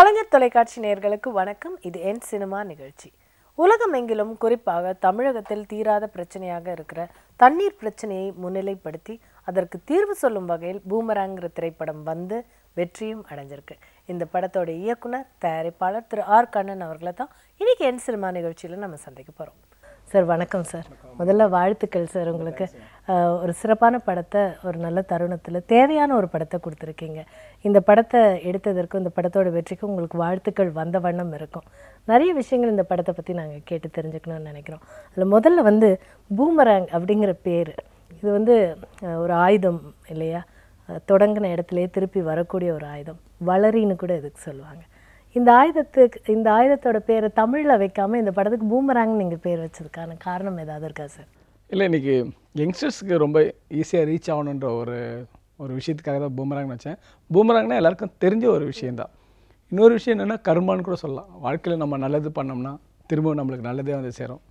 கலைஞர் தொலைக்காட்சி நேர்களுக்கு வணக்கம். இது என் சினிமா நிகழ்ச்சி. உலகமெங்கிலும் குறிப்பாக தமிழகத்தில் தீராத பிரச்சனையாக இருக்கிற தண்ணீர் பிரச்சனையை முன்னிலைப்படுத்தி அதற்கு தீர்வு சொல்லும் வகையில் பூமராங்கிற திரைப்படம் வந்து வெற்றியும் அடைஞ்சிருக்கு. இந்த படத்தோட இயக்குனர் தயாரிப்பாளர் திரு ஆர் கண்ணன் அவர்களை தான் இன்னைக்கு என் சினிமா நிகழ்ச்சியில் நம்ம சந்திக்க போகிறோம் சார் வணக்கம் சார். முதல்ல வாழ்த்துக்கள் சார் உங்களுக்கு. ஒரு சிறப்பான படத்தை ஒரு நல்ல தருணத்தில் தேவையான ஒரு படத்தை கொடுத்துருக்கீங்க. இந்த படத்தை எடுத்ததற்கும் இந்த படத்தோட வெற்றிக்கும் உங்களுக்கு வாழ்த்துக்கள் வந்த வண்ணம் இருக்கும். நிறைய விஷயங்கள் இந்த படத்தை பற்றி நாங்கள் கேட்டு தெரிஞ்சுக்கணும்னு நினைக்கிறோம். அதில் முதல்ல வந்து பூமராங் அப்படிங்கிற பேர். இது வந்து ஒரு ஆயுதம் இல்லையா? தொடங்கின இடத்துலையே திருப்பி வரக்கூடிய ஒரு ஆயுதம். வளரின்னு கூட இதுக்கு சொல்லுவாங்க. இந்த ஆயுதத்துக்கு இந்த ஆயுதத்தோட பேரை தமிழில் வைக்காமல் இந்த படத்துக்கு பூமராங் நீங்கள் பேர் வச்சதுக்கான காரணம் ஏதாவது இருக்கா சார் இல்லை இன்னைக்கு யங்ஸ்டர்ஸ்க்கு ரொம்ப ஈஸியாக ரீச் ஆகணுன்ற ஒரு ஒரு விஷயத்துக்காக தான் பூமராங்னு வச்சேன். பூமராங்னா எல்லாருக்கும் தெரிஞ்ச ஒரு விஷயந்தான் இன்னொரு விஷயம் என்னென்னா கர்மான்னு கூட சொல்லலாம். வாழ்க்கையில் நம்ம நல்லது பண்ணோம்னா திரும்ப நம்மளுக்கு நல்லதே வந்து சேரும்.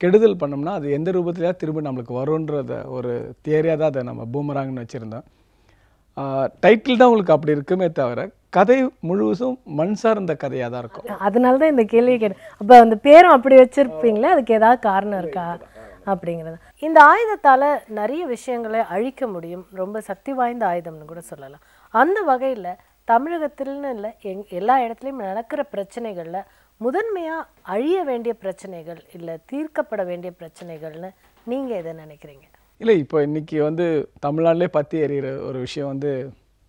கெடுதல் பண்ணோம்னா அது எந்த ரூபத்திலையா திரும்ப நம்மளுக்கு வரும்ன்றத ஒரு தியரியாக தான் அதை நம்ம பூமராங்னு வச்சுருந்தோம். டைட்டில் தான் உங்களுக்கு அப்படி இருக்குமே தவிர கதை முழுவதும் மண் சார்ந்த கதையாக தான் இருக்கும். அதனால தான் இந்த கேள்வி கேட்டேன். அப்போ அந்த பேரும் அப்படி வச்சுருப்பீங்களே அதுக்கு ஏதாவது காரணம் இருக்கா? அப்படிங்கிறது. இந்த ஆயுதத்தால் நிறைய விஷயங்களை அழிக்க முடியும். ரொம்ப சக்தி வாய்ந்த ஆயுதம்னு கூட சொல்லலாம். அந்த வகையில் தமிழகத்தில்னு இல்லை எங் எல்லா இடத்துலையும் நடக்கிற பிரச்சனைகளில் முதன்மையாக அழிய வேண்டிய பிரச்சனைகள் இல்லை தீர்க்கப்பட வேண்டிய பிரச்சனைகள்னு நீங்கள் எதை நினைக்கிறீங்க? இல்லை இப்போ இன்றைக்கி வந்து தமிழ்நாட்டிலே பற்றி எறிகிற ஒரு விஷயம் வந்து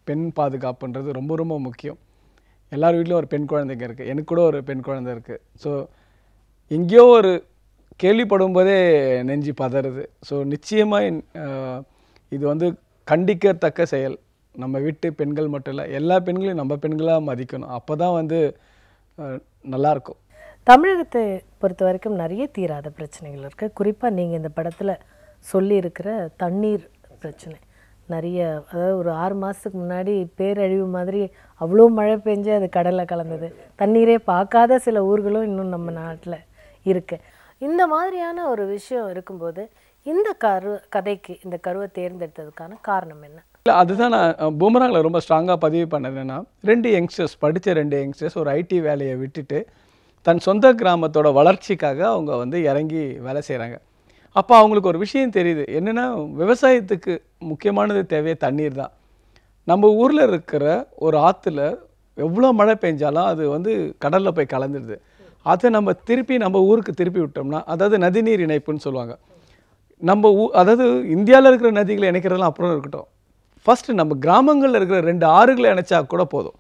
பெண் பாதுகாப்புன்றது ரொம்ப ரொம்ப முக்கியம். எல்லார் வீட்லேயும் ஒரு பெண் குழந்தைங்க இருக்குது எனக்கு கூட ஒரு பெண் குழந்தை இருக்குது ஸோ எங்கேயோ ஒரு கேள்விப்படும் போதே நெஞ்சு பதறுது. ஸோ நிச்சயமாக இது வந்து கண்டிக்கத்தக்க செயல். நம்ம வீட்டு பெண்கள் மட்டும் இல்லை எல்லா பெண்களையும் நம்ம பெண்களாக மதிக்கணும். அப்போ தான் வந்து நல்லாயிருக்கும் தமிழகத்தை பொறுத்த வரைக்கும் நிறைய தீராத பிரச்சனைகள் இருக்குது குறிப்பாக நீங்கள் இந்த படத்தில் சொல்லியிருக்கிற தண்ணீர் பிரச்சனை. நிறைய அதாவது ஒரு ஆறு மாதத்துக்கு முன்னாடி பேரழிவு மாதிரி அவ்வளோ மழை பெஞ்சு அது கடலில் கலந்தது. தண்ணீரே பார்க்காத சில ஊர்களும் இன்னும் நம்ம நாட்டில் இருக்கு. இந்த மாதிரியான ஒரு விஷயம் இருக்கும்போது இந்த கரு கதைக்கு இந்த கருவை தேர்ந்தெடுத்ததுக்கான காரணம் என்ன? இல்லை அதுதான் நான் பூமராங்கில் ரொம்ப ஸ்ட்ராங்காக பதிவு பண்ணதுன்னா ரெண்டு யங்ஸ்டர்ஸ் படித்த ரெண்டு யங்ஸ்டர்ஸ் ஒரு ஐடி வேலையை விட்டுட்டு தன் சொந்த கிராமத்தோட வளர்ச்சிக்காக அவங்க வந்து இறங்கி வேலை செய்கிறாங்க அப்போ அவங்களுக்கு ஒரு விஷயம் தெரியுது. என்னென்னா விவசாயத்துக்கு முக்கியமானது தேவையே தண்ணீர் தான். நம்ம ஊரில் இருக்கிற ஒரு ஆற்றுல எவ்வளோ மழை பெஞ்சாலும் அது வந்து கடலில் போய் கலந்துடுது அதை நம்ம திருப்பி நம்ம ஊருக்கு திருப்பி விட்டோம்னா அதாவது நதிநீர் இணைப்புன்னு சொல்லுவாங்க. நம்ம ஊ அதாவது இந்தியாவில் இருக்கிற நதிகளை இணைக்கிறதெல்லாம் அப்புறம் இருக்கட்டும். ஃபஸ்ட்டு நம்ம கிராமங்களில் இருக்கிற ரெண்டு ஆறுகளை இணைச்சா கூட போதும்.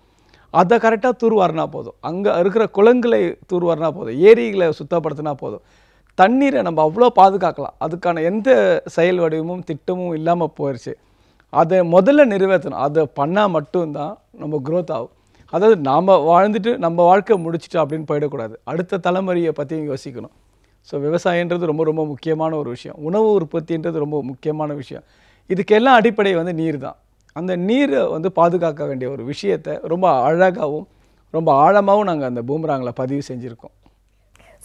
அதை கரெக்டாக தூர்வாரினா போதும். அங்கே இருக்கிற குளங்களை தூர்வாரினா போதும். ஏரிகளை சுத்தப்படுத்தினா போதும். தண்ணீரை நம்ம அவ்வளோ பாதுகாக்கலாம். அதுக்கான எந்த செயல் வடிவமும் திட்டமும் இல்லாமல் போயிடுச்சு அதை முதல்ல நிறைவேற்றணும். அதை பண்ணால் மட்டும்தான் நம்ம க்ரோத் ஆகும். அதாவது நாம் வாழ்ந்துட்டு நம்ம வாழ்க்கை முடிச்சுட்டு அப்படின்னு போயிடக்கூடாது. அடுத்த தலைமுறையை பற்றியும் யோசிக்கணும். ஸோ விவசாயன்றது ரொம்ப ரொம்ப முக்கியமான ஒரு விஷயம். உணவு உற்பத்தின்றது ரொம்ப முக்கியமான விஷயம். இதுக்கெல்லாம் அடிப்படை வந்து நீர் தான். அந்த நீரை வந்து பாதுகாக்க வேண்டிய ஒரு விஷயத்தை ரொம்ப அழகாகவும் ரொம்ப ஆழமாகவும் நாங்கள் அந்த பூமராங்கில் பதிவு செஞ்சுருக்கோம்.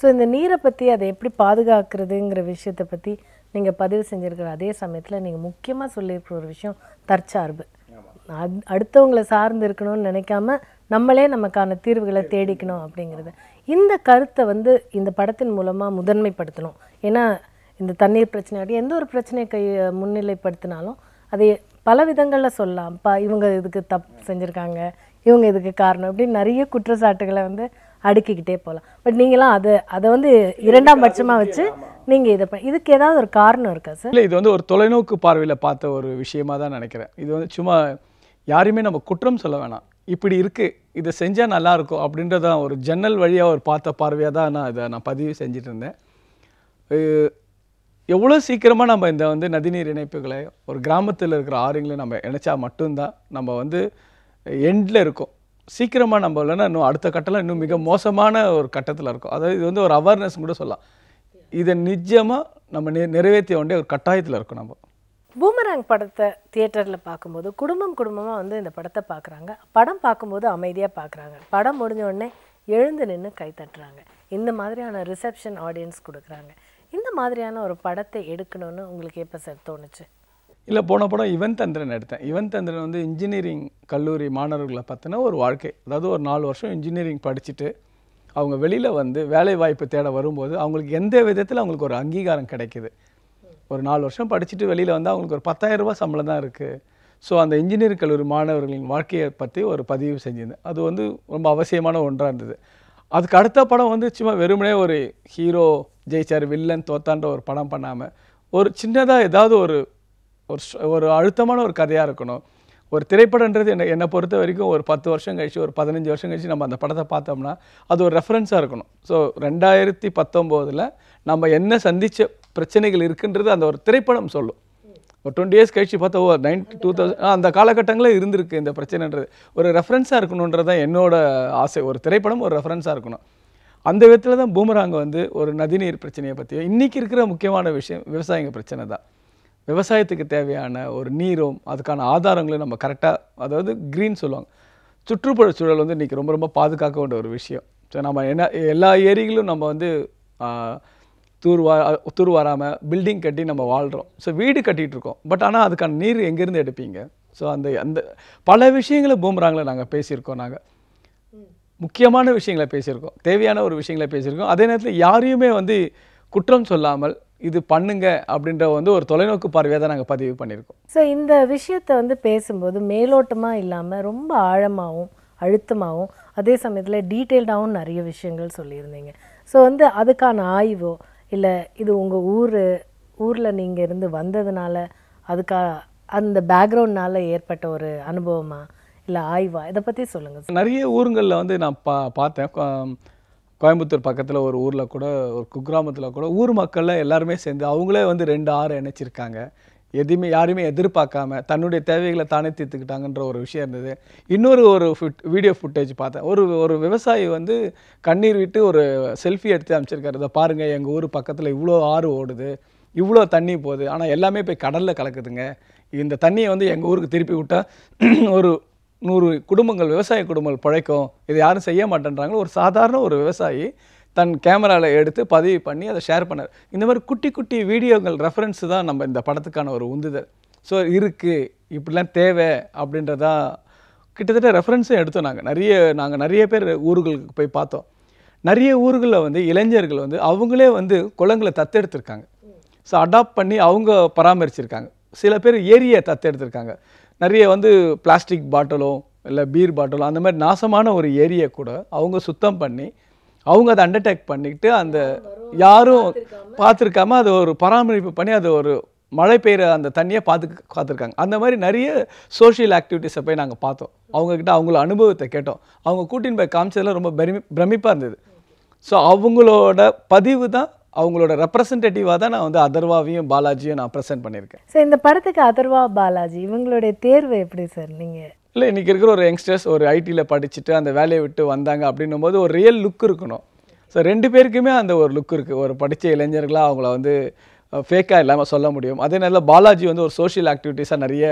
ஸோ இந்த நீரை பற்றி அதை எப்படி பாதுகாக்கிறதுங்கிற விஷயத்தை பற்றி நீங்கள் பதிவு செஞ்சுருக்கிற அதே சமயத்தில் நீங்கள் முக்கியமாக சொல்லியிருக்கிற ஒரு விஷயம் தற்சார்பு. அத்- அடுத்தவங்களை சார்ந்து இருக்கணும்னு நினைக்காம நம்மளே நமக்கான தீர்வுகளை தேடிக்கணும் அப்படிங்கிறது. இந்த கருத்தை வந்து இந்த படத்தின் மூலமாக முதன்மைப்படுத்தணும். ஏன்னா இந்த தண்ணீர் பிரச்சனையாட்டி எந்த ஒரு பிரச்சனையை கை முன்னிலைப்படுத்தினாலும் அதை பல விதங்களில் சொல்லலாம். இப்போ இவங்க இதுக்கு தப்பு செஞ்சுருக்காங்க இவங்க இதுக்கு காரணம் அப்படின்னு நிறைய குற்றச்சாட்டுகளை வந்து அடுக்கிக்கிட்டே போகலாம். பட் நீங்களாம் அதை அதை வந்து இரண்டாம் பட்சமாக வச்சு நீங்கள் இதை ப- இதுக்கு ஏதாவது ஒரு காரணம் இருக்கா சார் இல்லை இது வந்து ஒரு தொலைநோக்கு பார்வையில் பார்த்த ஒரு விஷயமா தான் நினைக்கிறேன். இது வந்து சும்மா யாரையுமே நம்ம குற்றம் சொல்ல வேணாம். இப்படி இருக்குது இதை செஞ்சால் நல்லா இருக்கும் அப்படின்றதான் ஒரு ஜன்னல் வழியாக ஒரு பார்த்த பார்வையாக தான் நான் இதை நான் பதிவு செஞ்சுட்டு இருந்தேன். எவ்வளோ சீக்கிரமாக நம்ம இந்த வந்து நதிநீர் இணைப்புகளை ஒரு கிராமத்தில் இருக்கிற ஆறுங்களை நம்ம இணைச்சா மட்டும்தான் நம்ம வந்து எண்டில் இருக்கோம். சீக்கிரமாக நம்ம இல்லைன்னா இன்னும் அடுத்த கட்டத்தில் இன்னும் மிக மோசமான ஒரு கட்டத்தில் இருக்கும். அதாவது இது வந்து ஒரு அவேர்னஸ் கூட சொல்லலாம். இதை நிஜமாக நம்ம நெ நிறைவேற்றிய வேண்டிய ஒரு கட்டாயத்தில் இருக்கும் நம்ம. பூமராங் படத்தை தியேட்டரில் பார்க்கும்போது குடும்பம் குடும்பமாக வந்து இந்த படத்தை பார்க்குறாங்க. படம் பார்க்கும்போது அமைதியாக பார்க்குறாங்க. படம் முடிஞ்ச உடனே எழுந்து நின்று கை தட்டுறாங்க. இந்த மாதிரியான ரிசப்ஷன் ஆடியன்ஸ் கொடுக்குறாங்க. இந்த மாதிரியான ஒரு படத்தை எடுக்கணும்னு உங்களுக்கு எப்போ சார் தோணுச்சு? இல்லை போன படம் இவன் தந்திரன் எடுத்தேன். இவன் தந்திரன் வந்து இன்ஜினியரிங் கல்லூரி மாணவர்களை பற்றின ஒரு வாழ்க்கை. அதாவது ஒரு நாலு வருஷம் இன்ஜினியரிங் படிச்சுட்டு அவங்க வெளியில் வந்து வேலை வாய்ப்பு தேட வரும்போது அவங்களுக்கு எந்த விதத்தில் அவங்களுக்கு ஒரு அங்கீகாரம் கிடைக்குது? ஒரு நாலு வருஷம் படிச்சுட்டு வெளியில் வந்து அவங்களுக்கு ஒரு 10000 சம்பளம் தான் இருக்குது ஸோ அந்த இன்ஜினியரிங் கல்லூரி மாணவர்களின் வாழ்க்கையை பற்றி ஒரு பதிவு செஞ்சிருந்தேன். அது வந்து ரொம்ப அவசியமான ஒன்றாக இருந்தது. அதுக்கு அடுத்த படம் வந்து சும்மா வெறுமனே ஒரு ஹீரோ ஜெயிச்சார் வில்லன் தோத்தான்ற ஒரு படம் பண்ணாமல் ஒரு சின்னதாக ஏதாவது ஒரு ஒரு ஒரு அழுத்தமான ஒரு கதையாக இருக்கணும். ஒரு திரைப்படன்றது என்ன என்னை பொறுத்த வரைக்கும் ஒரு பத்து வருஷம் கழிச்சு ஒரு பதினஞ்சு வருஷம் கழிச்சு நம்ம அந்த படத்தை பார்த்தோம்னா அது ஒரு ரெஃபரன்ஸாக இருக்கணும். ஸோ ரெண்டாயிரத்தி பத்தொம்போதில் நம்ம என்ன சந்தித்த பிரச்சனைகள் இருக்குன்றது அந்த ஒரு திரைப்படம் சொல்லும். ஒரு டுவெண்ட்டி இயர்ஸ் கழிச்சு பார்த்தா ஓ நைன் டூ தௌசண்ட் அந்த காலகட்டங்களில் இருந்திருக்கு இந்த பிரச்சனைன்றது. ஒரு ரெஃபரன்ஸாக இருக்கணுன்றது தான் என்னோட ஆசை. ஒரு திரைப்படம் ஒரு ரெஃபரன்ஸாக இருக்கணும். அந்த விதத்தில் தான் பூமராங்க வந்து ஒரு நதிநீர் பிரச்சனையை பற்றியோ இன்றைக்கி இருக்கிற முக்கியமான விஷயம் விவசாயிங்க பிரச்சனை தான். விவசாயத்துக்கு தேவையான ஒரு நீரும் அதுக்கான ஆதாரங்களும் நம்ம கரெக்டாக அதாவது க்ரீன் சொல்லுவாங்க. சுற்றுப்புற சூழல் வந்து இன்றைக்கி ரொம்ப ரொம்ப பாதுகாக்க வேண்டிய ஒரு விஷயம். ஸோ நம்ம என்ன எல்லா ஏரிகளும் நம்ம வந்து தூர்வா தூர்வாராமல் பில்டிங் கட்டி நம்ம வாழ்கிறோம் ஸோ வீடு கட்டிகிட்டு இருக்கோம். பட் ஆனால் அதுக்கான நீர் எங்கேருந்து எடுப்பீங்க? ஸோ அந்த அந்த பல விஷயங்களை பூமராங்கில் நாங்கள் பேசியிருக்கோம் நாங்கள் முக்கியமான விஷயங்களை பேசியிருக்கோம். தேவையான ஒரு விஷயங்களை பேசியிருக்கோம். அதே நேரத்தில் யாரையுமே வந்து குற்றம் சொல்லாமல் இது பண்ணுங்க அப்படின்ற வந்து ஒரு தொலைநோக்கு பார்வையாக தான் நாங்கள் பதிவு பண்ணியிருக்கோம். ஸோ இந்த விஷயத்தை வந்து பேசும்போது மேலோட்டமாக இல்லாமல் ரொம்ப ஆழமாகவும் அழுத்தமாகவும் அதே சமயத்தில் டீட்டெயில்டாகவும் நிறைய விஷயங்கள் சொல்லியிருந்தீங்க. ஸோ வந்து அதுக்கான ஆய்வோ இல்லை இது உங்கள் ஊர் ஊரில் நீங்கள் இருந்து வந்ததுனால அதுக்கா அந்த பேக்ரவுண்ட்னால ஏற்பட்ட ஒரு அனுபவமா இல்லை ஆய்வா? இதை பற்றி சொல்லுங்கள் நிறைய ஊருங்களில் வந்து நான் பா பார்த்தேன். கோயம்புத்தூர் பக்கத்தில் ஒரு ஊரில் கூட ஒரு குக்கிராமத்தில் கூட ஊர் மக்கள்லாம் எல்லாருமே சேர்ந்து அவங்களே வந்து ரெண்டு ஆறு இணைச்சிருக்காங்க. எதுவுமே யாருமே எதிர்பார்க்காம தன்னுடைய தேவைகளை தானே தீர்த்துக்கிட்டாங்கன்ற ஒரு விஷயம் இருந்தது. இன்னொரு ஒரு ஃபுட் வீடியோ ஃபுட்டேஜ் பார்த்தேன். ஒரு ஒரு விவசாயி வந்து கண்ணீர் விட்டு ஒரு செல்ஃபி எடுத்து அமைச்சிருக்காரு இதை பாருங்கள் எங்கள் ஊர் பக்கத்தில் இவ்வளோ ஆறு ஓடுது இவ்வளோ தண்ணி போகுது ஆனால் எல்லாமே போய் கடலில் கலக்குதுங்க. இந்த தண்ணியை வந்து எங்கள் ஊருக்கு திருப்பி விட்டா ஒரு நூறு குடும்பங்கள் விவசாய குடும்பங்கள் பிழைக்கும் இது யாரும் செய்ய மாட்டேன்றாங்களோ ஒரு சாதாரண ஒரு விவசாயி தன் கேமராவில் எடுத்து பதிவு பண்ணி அதை ஷேர் பண்ணார். இந்த மாதிரி குட்டி குட்டி வீடியோங்கள் ரெஃபரன்ஸ் தான் நம்ம இந்த படத்துக்கான ஒரு உந்துதல். ஸோ இருக்குது இப்படிலாம் தேவை அப்படின்றதா கிட்டத்தட்ட ரெஃபரன்ஸும் எடுத்தோம் நாங்கள் நிறைய நாங்கள் நிறைய பேர் ஊர்களுக்கு போய் பார்த்தோம். நிறைய ஊர்களில் வந்து இளைஞர்கள் வந்து அவங்களே வந்து குளங்களை தத்தெடுத்திருக்காங்க. ஸோ அடாப்ட் பண்ணி அவங்க பராமரிச்சிருக்காங்க. சில பேர் ஏரியை தத்தெடுத்திருக்காங்க. நிறைய வந்து பிளாஸ்டிக் பாட்டிலோ இல்லை பீர் பாட்டிலோ அந்த மாதிரி நாசமான ஒரு ஏரியை கூட அவங்க சுத்தம் பண்ணி அவங்க அதை அண்டர்டேக் பண்ணிக்கிட்டு அந்த யாரும் பார்த்துருக்காம அதை ஒரு பராமரிப்பு பண்ணி அதை ஒரு மழை பெய்கிற அந்த தண்ணியை பார்த்து பார்த்துருக்காங்க அந்த மாதிரி நிறைய சோஷியல் ஆக்டிவிட்டீஸை போய் நாங்கள் பார்த்தோம். அவங்கக்கிட்ட அவங்கள அனுபவத்தை கேட்டோம். அவங்க கூட்டின்னு போய் காமிச்சதெல்லாம் ரொம்ப பிரமி பிரமிப்பாக இருந்தது. ஸோ அவங்களோட பதிவு தான் அவங்களோட ரெப்ரசன்டேட்டிவாக தான் நான் வந்து அதர்வாவையும் பாலாஜியும் நான் ப்ரெசென்ட் பண்ணியிருக்கேன். ஸோ இந்த படத்துக்கு அதர்வா பாலாஜி இவங்களுடைய தேர்வு எப்படி சார் நீங்கள் இல்லை இன்றைக்கி இருக்கிற ஒரு யங்ஸ்டர்ஸ் ஒரு ஐடியில் படிச்சுட்டு அந்த வேலையை விட்டு வந்தாங்க அப்படின்னும் போது ஒரு ரியல் லுக் இருக்கணும். ஸோ ரெண்டு பேருக்குமே அந்த ஒரு லுக் இருக்குது ஒரு படித்த இளைஞர்களாக அவங்கள வந்து ஃபேக்காக இல்லாமல் சொல்ல முடியும். அதே நேரத்தில் பாலாஜி வந்து ஒரு சோஷியல் ஆக்டிவிட்டீஸாக நிறைய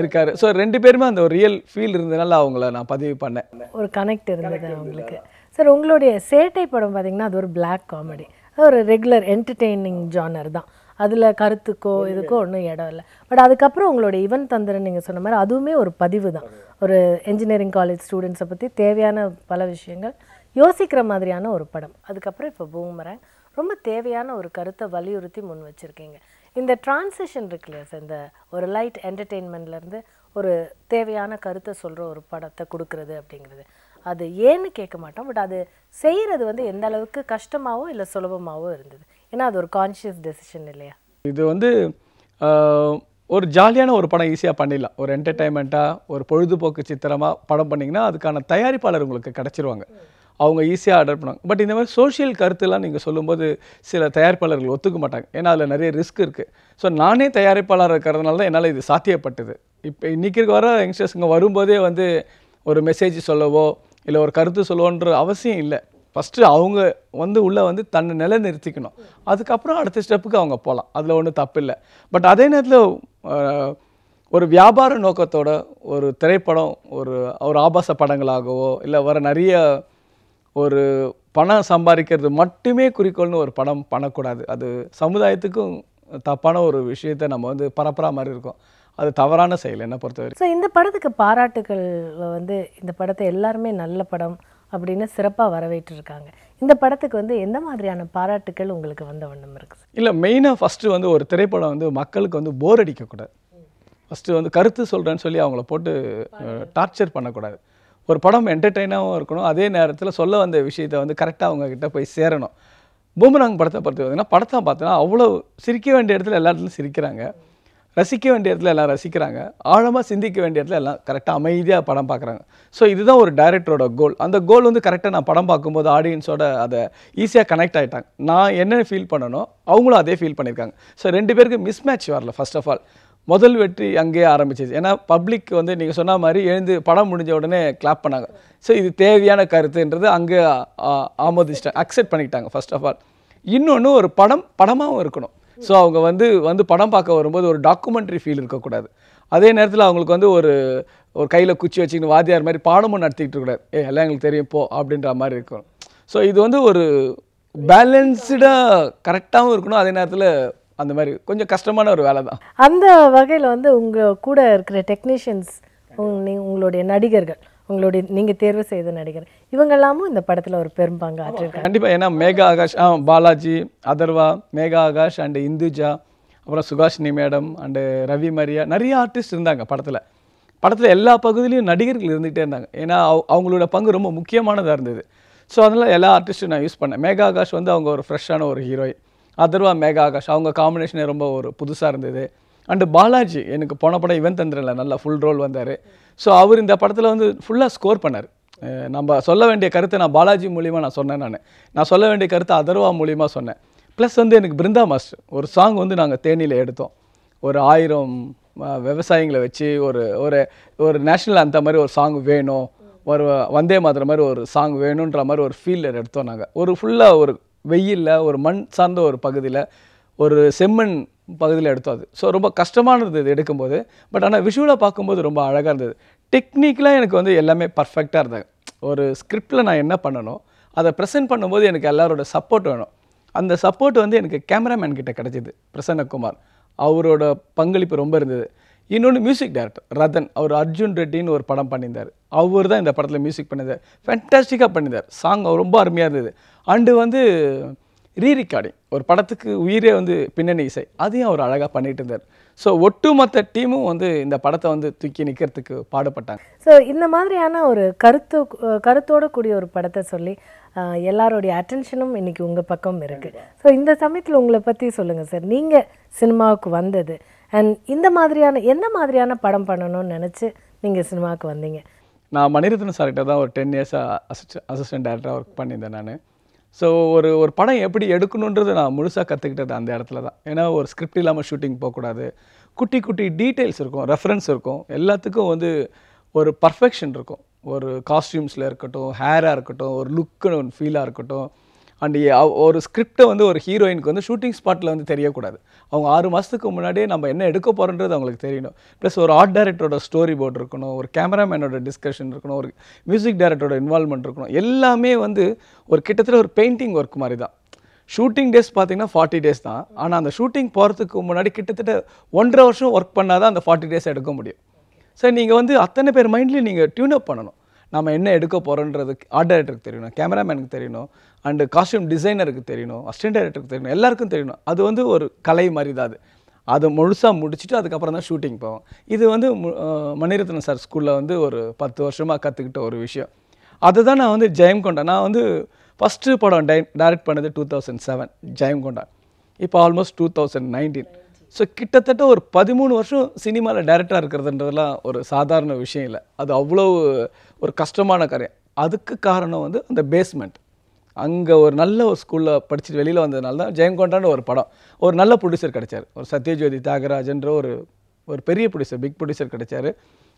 இருக்காரு. ஸோ ரெண்டு பேருமே அந்த ஒரு ரியல் ஃபீல் இருந்ததுனால அவங்கள நான் பதிவு பண்ணேன். ஒரு கனெக்ட் இருந்தது அவங்களுக்கு. சார் உங்களுடைய சேட்டை படம் பார்த்தீங்கன்னா அது ஒரு பிளாக் காமெடி ஒரு ரெகுலர் என்டர்டெய்னிங் ஜானர் தான். அதில் கருத்துக்கோ இதுக்கோ ஒன்றும் இடம் இல்லை. பட் அதுக்கப்புறம் உங்களோட இவன் தந்திரன் நீங்கள் சொன்ன மாதிரி அதுவுமே ஒரு பதிவு தான். ஒரு என்ஜினியரிங் காலேஜ் ஸ்டூடெண்ட்ஸை பற்றி தேவையான பல விஷயங்கள் யோசிக்கிற மாதிரியான ஒரு படம். அதுக்கப்புறம் இப்போ பூமரேங் ரொம்ப தேவையான ஒரு கருத்தை வலியுறுத்தி முன் வச்சுருக்கீங்க. இந்த டிரான்சிஷன் இருக்கு இல்லையா சார் இந்த ஒரு லைட் என்டர்டெயின்மெண்ட்லேருந்து ஒரு தேவையான கருத்தை சொல்கிற ஒரு படத்தை கொடுக்கறது அப்படிங்கிறது. அது ஏன்னு கேட்க மாட்டோம். பட் அது செய்கிறது வந்து எந்த அளவுக்கு கஷ்டமாகவோ இல்லை சுலபமாகவோ இருந்தது. ஏன்னா அது ஒரு கான்ஷியஸ் டெசிஷன் இல்லையா? இது வந்து ஒரு ஜாலியான ஒரு படம் ஈஸியாக பண்ணிடலாம். ஒரு என்டர்டைன்மெண்ட்டாக ஒரு பொழுதுபோக்கு சித்திரமாக படம் பண்ணிங்கன்னா அதுக்கான தயாரிப்பாளர் உங்களுக்கு கிடச்சிருவாங்க. அவங்க ஈஸியாக ஆர்டர் பண்ணுவாங்க. பட் இந்த மாதிரி சோஷியல் கருத்துலாம் நீங்கள் சொல்லும்போது சில தயாரிப்பாளர்கள் ஒத்துக்க மாட்டாங்க. ஏன்னா அதில் நிறைய ரிஸ்க் இருக்குது ஸோ நானே தயாரிப்பாளர் இருக்கிறதுனால தான் என்னால் இது சாத்தியப்பட்டது. இப்போ இன்றைக்கி வர யங்ஸ்டர்ஸுங்க வரும்போதே வந்து ஒரு மெசேஜ் சொல்லவோ இல்லை ஒரு கருத்து சொல்லுவோன்ற அவசியம் இல்லை. ஃபஸ்ட்டு அவங்க வந்து உள்ளே வந்து தன்னை நிலை நிறுத்திக்கணும் அதுக்கப்புறம் அடுத்த ஸ்டெப்புக்கு அவங்க போகலாம். அதில் ஒன்றும் தப்பு இல்லை. பட் அதே நேரத்தில் ஒரு வியாபார நோக்கத்தோட ஒரு திரைப்படம் ஒரு ஒரு ஆபாச படங்களாகவோ இல்லை வர நிறைய ஒரு பணம் சம்பாதிக்கிறது மட்டுமே குறிக்கோள்னு ஒரு படம் பண்ணக்கூடாது. அது சமுதாயத்துக்கும் தப்பான ஒரு விஷயத்தை நம்ம வந்து பரப்புற மாதிரி இருக்கும். அது தவறான செயல். என்னை பொறுத்தவரை ஸோ இந்த படத்துக்கு பாராட்டுகள் வந்து இந்த படத்தை எல்லாருமே நல்ல படம் அப்படின்னு சிறப்பாக வரவேற்றிருக்காங்க. இந்த படத்துக்கு வந்து எந்த மாதிரியான பாராட்டுகள் உங்களுக்கு வந்த வண்ணம் இருக்கு? சார் இல்லை மெயினாக ஃபஸ்ட்டு வந்து ஒரு திரைப்படம் வந்து மக்களுக்கு வந்து போர் அடிக்கக்கூடாது. ஃபஸ்ட்டு வந்து கருத்து சொல்கிறேன்னு சொல்லி அவங்கள போட்டு டார்ச்சர் பண்ணக்கூடாது. ஒரு படம் என்டர்டெயினாகவும் இருக்கணும். அதே நேரத்தில் சொல்ல வந்த விஷயத்தை வந்து கரெக்டாக அவங்க கிட்ட போய் சேரணும். பூமராங் படத்தை பொறுத்து பார்த்தீங்கன்னா படத்தை பார்த்தோன்னா அவ்வளோ சிரிக்க வேண்டிய இடத்துல எல்லா இடத்துலையும் சிரிக்கிறாங்க. ரசிக்க வேண்டிய இடத்துல எல்லாம் ரசிக்கிறாங்க. ஆழமாக சிந்திக்க வேண்டிய இடத்துல எல்லாம் கரெக்டாக அமைதியாக படம் பார்க்குறாங்க. ஸோ இதுதான் ஒரு டைரக்டரோட கோல் அந்த கோல் வந்து கரெக்டாக நான் படம் பார்க்கும்போது ஆடியன்ஸோட அதை ஈஸியாக கனெக்ட் ஆகிட்டாங்க நான் என்ன ஃபீல் பண்ணனோ அவங்களும் அதே ஃபீல் பண்ணியிருக்காங்க. ஸோ ரெண்டு பேருக்கு மிஸ் மேட்ச் வரல ஃபர்ஸ்ட் ஆஃப் ஆல் முதல் வெற்றி அங்கேயே ஆரம்பிச்சிச்சு. ஏன்னா பப்ளிக் வந்து நீங்கள் சொன்ன மாதிரி எழுந்து படம் முடிஞ்ச உடனே கிளாப் பண்ணாங்க. ஸோ இது தேவையான கருத்துன்றது அங்கே ஆமோதிச்சிட்டாங்க. அக்செப்ட் பண்ணிக்கிட்டாங்க ஃபர்ஸ்ட் ஆஃப் ஆல் இன்னொன்று ஒரு படம் படமாகவும் இருக்கணும். ஸோ அவங்க வந்து வந்து படம் பார்க்க வரும்போது ஒரு டாக்குமெண்ட்ரி ஃபீல் இருக்கக்கூடாது. அதே நேரத்தில் அவங்களுக்கு வந்து ஒரு ஒரு கையில் குச்சி வச்சுக்கின்னு வாத்தியார் மாதிரி பாடமும் நடத்திக்கிட்டு இருக்கக்கூடாது. ஏ எல்லாம் எங்களுக்கு தெரியும் போ அப்படின்ற மாதிரி இருக்கும். ஸோ இது வந்து ஒரு பேலன்ஸ்டாக கரெக்டாகவும் இருக்கணும். அதே நேரத்தில் அந்த மாதிரி கொஞ்சம் கஷ்டமான ஒரு வேலை தான். அந்த வகையில் வந்து உங்கள் கூட இருக்கிற டெக்னீஷியன்ஸ் உங்களுடைய நடிகர்கள் உங்களுடைய நீங்கள் தேர்வு செய்த நடிகர். இவங்கெல்லாமும் இந்த படத்தில் ஒரு பெரும்பாங்க ஆற்றிருக்காங்க. கண்டிப்பாக ஏன்னா மேகா ஆகாஷ் ஆ பாலாஜி அதர்வா மேகா ஆகாஷ் அண்டு இந்துஜா அப்புறம் சுகாஷினி மேடம் அண்டு ரவி மரியா நிறைய ஆர்டிஸ்ட் இருந்தாங்க படத்தில். படத்தில் எல்லா பகுதியிலையும் நடிகர்கள் இருந்துகிட்டே இருந்தாங்க. ஏன்னா அவ- அவங்களோட பங்கு ரொம்ப முக்கியமானதாக இருந்தது. ஸோ அதனால் எல்லா ஆர்டிஸ்ட்டும் நான் யூஸ் பண்ணேன். மேகா ஆகாஷ் வந்து அவங்க ஒரு ஃப்ரெஷ்ஷான ஒரு ஹீரோய் அதர்வா மேகா ஆகாஷ் அவங்க காம்பினேஷனே ரொம்ப ஒரு புதுசாக இருந்தது. அண்டு பாலாஜி எனக்கு போன படம் இவன் தந்திரனில் நல்லா ஃபுல் ரோல் வந்தார். ஸோ அவர் இந்த படத்தில் வந்து ஃபுல்லாக ஸ்கோர் பண்ணார். நம்ம சொல்ல வேண்டிய கருத்தை நான் பாலாஜி மூலிமா நான் சொன்னேன் நான். நான் சொல்ல வேண்டிய கருத்தை அதர்வா மூலிமா சொன்னேன். ப்ளஸ் வந்து எனக்கு பிருந்தா மாஸ்டர் ஒரு சாங் வந்து நாங்கள் தேனியில் எடுத்தோம். ஒரு ஆயிரம் விவசாயிங்களை வச்சு ஒரு ஒரு ஒரு நேஷ்னல் அந்த மாதிரி ஒரு சாங் வேணும். ஒரு வந்தே மாதிரி மாதிரி ஒரு சாங் வேணுன்ற மாதிரி ஒரு ஃபீல்டர் எடுத்தோம் நாங்கள் ஒரு ஃபுல்லாக ஒரு வெயிலில் ஒரு மண் சார்ந்த ஒரு பகுதியில் ஒரு செம்மண் பகுதியில் எடுத்தோம் அது. ஸோ ரொம்ப கஷ்டமானது இது எடுக்கும்போது பட் ஆனால் விஷுவலாக பார்க்கும்போது ரொம்ப அழகாக இருந்தது. டெக்னிக்கலாக எனக்கு வந்து எல்லாமே பர்ஃபெக்டாக இருந்தது. ஒரு ஸ்கிரிப்டில் நான் என்ன பண்ணணும் அதை ப்ரெசென்ட் பண்ணும்போது எனக்கு எல்லாரோட சப்போர்ட் வேணும். அந்த சப்போர்ட் வந்து எனக்கு கேமராமேன் கிட்ட கிடச்சிது பிரசன்னகுமார். அவரோட பங்களிப்பு ரொம்ப இருந்தது. இன்னொன்று மியூசிக் டைரக்டர் ரதன். அவர் அர்ஜுன் ரெட்டின்னு ஒரு படம் பண்ணியிருந்தார். அவர் தான் இந்த படத்தில் மியூசிக் பண்ணியிருந்தார். ஃபேன்டாஸ்டிக்காக பண்ணியிருந்தார். சாங் ரொம்ப அருமையாக இருந்தது. அண்டு வந்து ரீ ரெக்கார்டிங் ஒரு படத்துக்கு உயிரே வந்து பின்னணி இசை. அதையும் அவர் அழகாக பண்ணிட்டு இருந்தார். ஸோ ஒட்டுமொத்த டீமும் வந்து இந்த படத்தை வந்து தூக்கி நிற்கிறதுக்கு பாடுபட்டாங்க. ஸோ இந்த மாதிரியான ஒரு கருத்து கருத்தோட கூடிய ஒரு படத்தை சொல்லி எல்லாருடைய அட்டென்ஷனும் இன்னைக்கு உங்கள் பக்கம் இருக்குது ஸோ இந்த சமயத்தில் உங்களை பற்றி சொல்லுங்கள் சார் நீங்கள் சினிமாவுக்கு வந்தது அண்ட் இந்த மாதிரியான எந்த மாதிரியான படம் பண்ணணும்னு நினச்சி நீங்கள் சினிமாவுக்கு வந்தீங்க? நான் மணிரத்னம் சார்கிட்ட தான் ஒரு டென் இயர்ஸாக அசிஸ்ட் அசிஸ்டன்ட் டேரக்டராக ஒர்க் பண்ணியிருந்தேன் நான். ஸோ ஒரு ஒரு படம் எப்படி எடுக்கணுன்றது நான் முழுசாக கற்றுக்கிட்டது அந்த இடத்துல தான். ஏன்னா ஒரு ஸ்கிரிப்ட் இல்லாமல் ஷூட்டிங் போகக்கூடாது. குட்டி குட்டி டீட்டெயில்ஸ் இருக்கும் ரெஃபரன்ஸ் இருக்கும். எல்லாத்துக்கும் வந்து ஒரு பர்ஃபெக்ஷன் இருக்கும். ஒரு காஸ்டியூம்ஸில் இருக்கட்டும் ஹேராக இருக்கட்டும் ஒரு லுக்கு ஃபீலாக இருக்கட்டும். அண்ட் ஒரு ஸ்கிரிப்டை வந்து ஒரு ஹீரோயினுக்கு வந்து ஷூட்டிங் ஸ்பாட்டில் வந்து தெரியக்கூடாது. அவங்க ஆறு மாதத்துக்கு முன்னாடியே நம்ம என்ன எடுக்க போகிறோன்றது அவங்களுக்கு தெரியணும். ப்ளஸ் ஒரு ஆர்ட் டைரக்டரோட ஸ்டோரி போர்டு இருக்கணும் ஒரு கேமராமேனோட டிஸ்கஷன் இருக்கணும் ஒரு மியூசிக் டைரக்டரோட இன்வால்மெண்ட் இருக்கணும். எல்லாமே வந்து ஒரு கிட்டத்தட்ட ஒரு பெயிண்டிங் ஒர்க் மாதிரி தான் ஷூட்டிங் டேஸ் பார்த்தீங்கன்னா ஃபார்ட்டி டேஸ் தான். ஆனால் அந்த ஷூட்டிங் போகிறதுக்கு முன்னாடி கிட்டத்தட்ட ஒன்றரை வருஷம் ஒர்க் பண்ணால் தான் அந்த ஃபார்ட்டி டேஸ் எடுக்க முடியும். சார் நீங்கள் வந்து அத்தனை பேர் மைண்ட்லேயும் நீங்கள் டியூன் அப் பண்ணணும். நம்ம என்ன எடுக்க போகிறோன்றது ஆர்ட் டைரக்டருக்கு தெரியணும் கேமராமேனுக்கு தெரியணும் அண்டு காஸ்டியூம் டிசைனருக்கு தெரியணும் அசிஸ்டன்ட் டைரக்டருக்கு தெரியணும் எல்லாருக்கும் தெரியணும். அது வந்து ஒரு கலை மாதிரி தான் அது. அதை முழுசாக முடிச்சுட்டு அதுக்கப்புறம் தான் ஷூட்டிங் போவோம். இது வந்து மு- மணிரத்னம் சார் ஸ்கூலில் வந்து ஒரு பத்து வருஷமாக கற்றுக்கிட்ட ஒரு விஷயம். அதுதான் நான் வந்து ஜெயம் கொண்டா நான் வந்து ஃபஸ்ட்டு படம் டை டைரக்ட் பண்ணது two thousand seven Jayam Konda இப்போ almost two thousand nineteen so கிட்டத்தட்ட ஒரு பதிமூணு வருஷம் சினிமாவில் டைரக்டராக இருக்கிறதுன்றதுலாம் ஒரு சாதாரண விஷயம் இல்லை. அது அவ்வளோ ஒரு கஷ்டமான காரியம். அதுக்கு காரணம் வந்து அந்த பேஸ்மெண்ட் அங்கே ஒரு நல்ல ஒரு ஸ்கூலில் படிச்சுட்டு வெளியில் வந்ததுனால தான் ஜெயங்கொண்டான்னு ஒரு படம். ஒரு நல்ல ப்ரொடியூசர் கிடைச்சார். ஒரு சத்யஜோதி தியாகராஜன்ற ஒரு ஒரு பெரிய ப்ரொடியூசர் பிக் ப்ரொடியூசர் கிடைச்சாரு.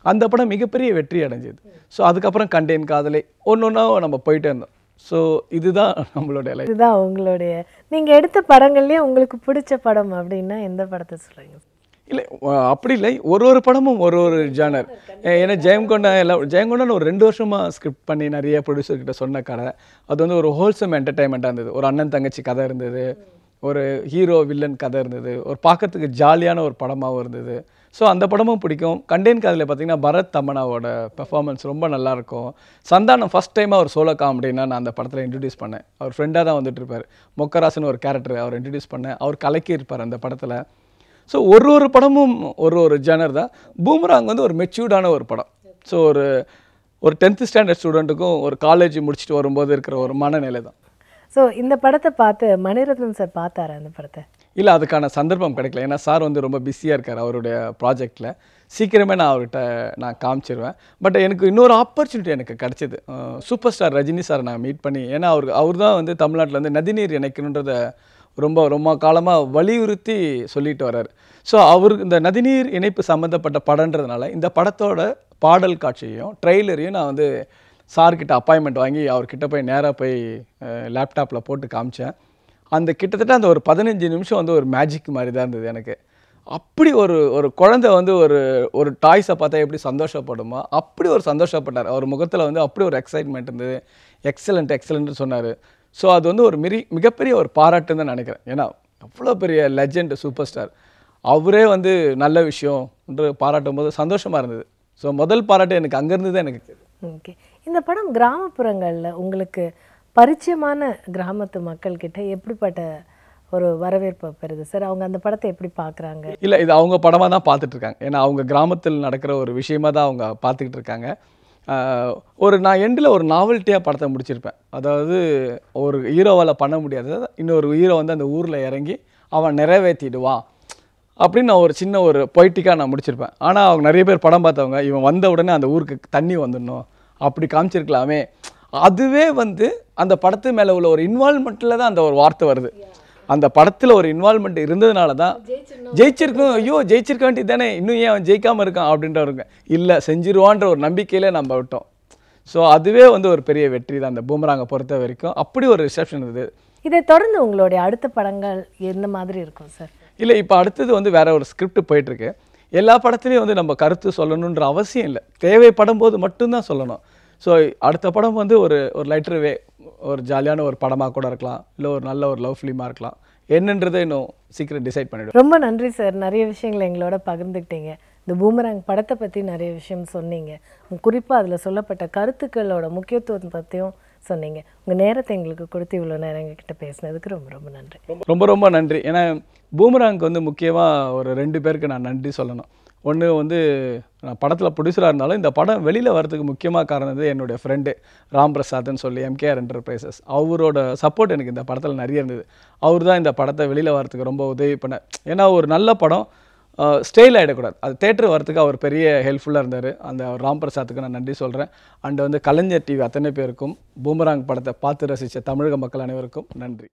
அந்த படம் மிகப்பெரிய வெற்றி அடைஞ்சது. ஸோ அதுக்கப்புறம் கண்டேன் காதலை. ஒன்று ஒன்றா நம்ம போயிட்டே இருந்தோம். ஸோ இதுதான் நம்மளுடைய லைஃப் இதுதான் உங்களுடைய. நீங்கள் எடுத்த படங்கள்லேயே உங்களுக்கு பிடிச்ச படம் அப்படின்னா எந்த படத்தை சொல்லுங்க இல்லை அப்படி இல்லை. ஒரு ஒரு படமும் ஒரு ஒரு ஜானர் ஏன்னா ஜெயங்கொண்டா எல்லாம் ஜெயங்கொண்டான்னு ஒரு ரெண்டு வருஷமாக ஸ்கிரிப்ட் பண்ணி நிறைய ப்ரொடியூசர் கிட்ட சொன்ன கதை. அது வந்து ஒரு ஹோல்சம் என்டர்டைன்மெண்ட்டாக இருந்தது. ஒரு அண்ணன் தங்கச்சி கதை இருந்தது. ஒரு ஹீரோ வில்லன் கதை இருந்தது. ஒரு பார்க்கறதுக்கு ஜாலியான ஒரு படமாகவும் இருந்தது. ஸோ அந்த படமும் பிடிக்கும். கண்டேன் காதில் பார்த்தீங்கன்னா பரத் தமனாவோட பெர்ஃபார்மன்ஸ் ரொம்ப நல்லாயிருக்கும். சந்தானம் ஃபஸ்ட் டைமாக ஒரு சோலோ காமெடினா நான் அந்த படத்தில் இன்ட்ரடியூஸ் பண்ணேன். அவர் ஃப்ரெண்டாக தான் வந்துட்டு இருப்பார் மொக்கராசன் ஒரு கேரக்டர் அவர் இன்ட்ரடியூஸ் பண்ணேன். அவர் கலக்கி இருப்பார் அந்த படத்தில். ஸோ ஒரு ஒரு படமும் ஒரு ஒரு ஜனர் தான். பூம்ராங் வந்து ஒரு மெச்சூர்டான ஒரு படம். ஸோ ஒரு ஒரு டென்த்து ஸ்டாண்டர்ட் ஸ்டூடெண்ட்டுக்கும் ஒரு காலேஜ் முடிச்சுட்டு வரும்போது இருக்கிற ஒரு மனநிலை தான். ஸோ இந்த படத்தை பார்த்து மணிரத்னம் சார் பார்த்தாரா அந்த படத்தை? இல்லை அதுக்கான சந்தர்ப்பம் கிடைக்கல. ஏன்னா சார் வந்து ரொம்ப பிஸியாக இருக்கார் அவருடைய ப்ராஜெக்டில் சீக்கிரமே நான் அவர்கிட்ட நான் காமிச்சிருவேன். பட் எனக்கு இன்னொரு ஆப்பர்ச்சுனிட்டி எனக்கு கிடச்சிது. சூப்பர் ஸ்டார் ரஜினி சார் நான் மீட் பண்ணி ஏன்னா அவர் அவர் தான் வந்து தமிழ்நாட்டில் வந்து நதிநீர் இணைக்கணுன்றத ரொம்ப ரொம்ப காலமாக வலியுறுத்தி சொல்லிட்டு வர்றார். ஸோ அவருக்கு இந்த நதிநீர் இணைப்பு சம்மந்தப்பட்ட படன்றதுனால இந்த படத்தோட பாடல் காட்சியையும் ட்ரெய்லரையும் நான் வந்து சார்கிட்ட அப்பாயின்மெண்ட் வாங்கி அவர்கிட்ட போய் நேராக போய் லேப்டாப்பில் போட்டு காமிச்சேன். அந்த கிட்டத்தட்ட அந்த ஒரு பதினஞ்சு நிமிஷம் வந்து ஒரு மேஜிக் மாதிரி தான் இருந்தது எனக்கு. அப்படி ஒரு ஒரு குழந்தை வந்து ஒரு ஒரு டாய்ஸை பார்த்தா எப்படி சந்தோஷப்படுமோ அப்படி ஒரு சந்தோஷப்பட்டார். அவர் முகத்தில் வந்து அப்படி ஒரு எக்ஸைட்மெண்ட் இருந்தது. எக்ஸலண்ட் எக்ஸலண்ட்னு சொன்னார். ஸோ அது வந்து ஒரு மிரி மிகப்பெரிய ஒரு பாராட்டுன்னு தான் நினைக்கிறேன். ஏன்னா அவ்வளோ பெரிய லெஜெண்ட் சூப்பர் ஸ்டார் அவரே வந்து நல்ல விஷயம் என்று பாராட்டும் போது சந்தோஷமாக இருந்தது. ஸோ முதல் பாராட்டு எனக்கு அங்கேருந்து தான் எனக்கு. ஓகே இந்த படம் கிராமப்புறங்களில் உங்களுக்கு பரிச்சயமான கிராமத்து மக்கள்கிட்ட எப்படிப்பட்ட ஒரு வரவேற்பு பெறுது? சார் அவங்க அந்த படத்தை எப்படி பார்க்குறாங்க இல்லை இது அவங்க படமாக தான் பார்த்துட்டு இருக்காங்க ஏன்னா அவங்க கிராமத்தில் நடக்கிற ஒரு விஷயமா தான் அவங்க பார்த்துக்கிட்டு இருக்காங்க ஒரு நான் எண்டில் ஒரு நாவல்ட்டியாக படத்தை முடிச்சிருப்பேன். அதாவது ஒரு ஹீரோவால் பண்ண முடியாது. இன்னொரு ஹீரோ வந்து அந்த ஊரில் இறங்கி அவன் நிறைவேற்றிடுவான் அப்படின்னு நான் ஒரு சின்ன ஒரு பொய்ட்டிக்காக நான் முடிச்சிருப்பேன். ஆனால் அவங்க நிறைய பேர் படம் பார்த்தவங்க இவன் வந்த உடனே அந்த ஊருக்கு தண்ணி வந்துடணும் அப்படி காமிச்சிருக்கலாமே அதுவே வந்து அந்த படத்து மேலே உள்ள ஒரு இன்வால்மெண்ட்டில் தான் அந்த ஒரு வார்த்தை வருது. அந்த படத்தில் ஒரு இன்வால்மெண்ட் இருந்ததுனால தான் ஜெயிச்சிருக்கும் ஐயோ ஜெயிச்சிருக்க வேண்டியது தானே. இன்னும் ஏன் அவன் ஜெயிக்காமல் இருக்கான் அப்படின்றவருங்க இல்லை செஞ்சிருவான்ற ஒரு நம்பிக்கையில நம்ம விட்டோம். ஸோ அதுவே வந்து ஒரு பெரிய வெற்றி தான் அந்த பூமராங்கை பொறுத்த வரைக்கும். அப்படி ஒரு ரிசப்ஷன் இருந்தது. இதை தொடர்ந்து உங்களுடைய அடுத்த படங்கள் எந்த மாதிரி இருக்கும் சார் இல்லை இப்போ அடுத்தது வந்து வேற ஒரு ஸ்கிரிப்ட் போயிட்டுருக்கு. எல்லா படத்துலையும் வந்து நம்ம கருத்து சொல்லணுன்ற அவசியம் இல்லை. தேவைப்படும் போது மட்டும்தான் சொல்லணும். ஸோ அடுத்த படம் வந்து ஒரு ஒரு லைட்டர் வே ஒரு ஜாலியான ஒரு படமாக கூட இருக்கலாம். இல்லை ஒரு நல்ல ஒரு லவ் ஃபிலிமாக இருக்கலாம். என்னன்றதை இன்னும் சீக்கிரம் டிசைட் பண்ணிவிடுவோம் ரொம்ப நன்றி சார் நிறைய விஷயங்களை எங்களோட பகிர்ந்துக்கிட்டீங்க. இந்த பூமராங் படத்தை பற்றி நிறைய விஷயம் சொன்னீங்க. குறிப்பாக அதில் சொல்லப்பட்ட கருத்துக்களோட முக்கியத்துவத்தை பற்றியும் சொன்னீங்க. உங்கள் நேரத்தை எங்களுக்கு கொடுத்து இவ்வளோ நேரம் எங்ககிட்ட பேசினதுக்கு ரொம்ப ரொம்ப நன்றி. ரொம்ப ரொம்ப நன்றி. ஏன்னா பூமராங்க்கு வந்து முக்கியமாக ஒரு ரெண்டு பேருக்கு நான் நன்றி சொல்லணும். ஒன்று வந்து நான் படத்தில் ப்ரொடியூசராக இருந்தாலும் இந்த படம் வெளியில் வரதுக்கு முக்கியமாக காரணம் வந்து என்னுடைய ஃப்ரெண்டு ராம் பிரசாத்னு சொல்லி எம்கேஆர் என்டர்பிரைசஸ் அவரோட சப்போர்ட் எனக்கு இந்த படத்தில் நிறைய இருந்தது. அவர் தான் இந்த படத்தை வெளியில் வரதுக்கு ரொம்ப உதவி பண்ண ஏன்னா ஒரு நல்ல படம் ஸ்டெயில் ஆகிடக்கூடாது அது தேட்டர் வரதுக்கு அவர் பெரிய ஹெல்ப்ஃபுல்லாக இருந்தார். அந்த ராம் பிரசாத்துக்கு நான் நன்றி சொல்கிறேன் அண்ட் வந்து கலைஞர் டிவி அத்தனை பேருக்கும் பூமராங் படத்தை பார்த்து ரசித்த தமிழக மக்கள் அனைவருக்கும் நன்றி.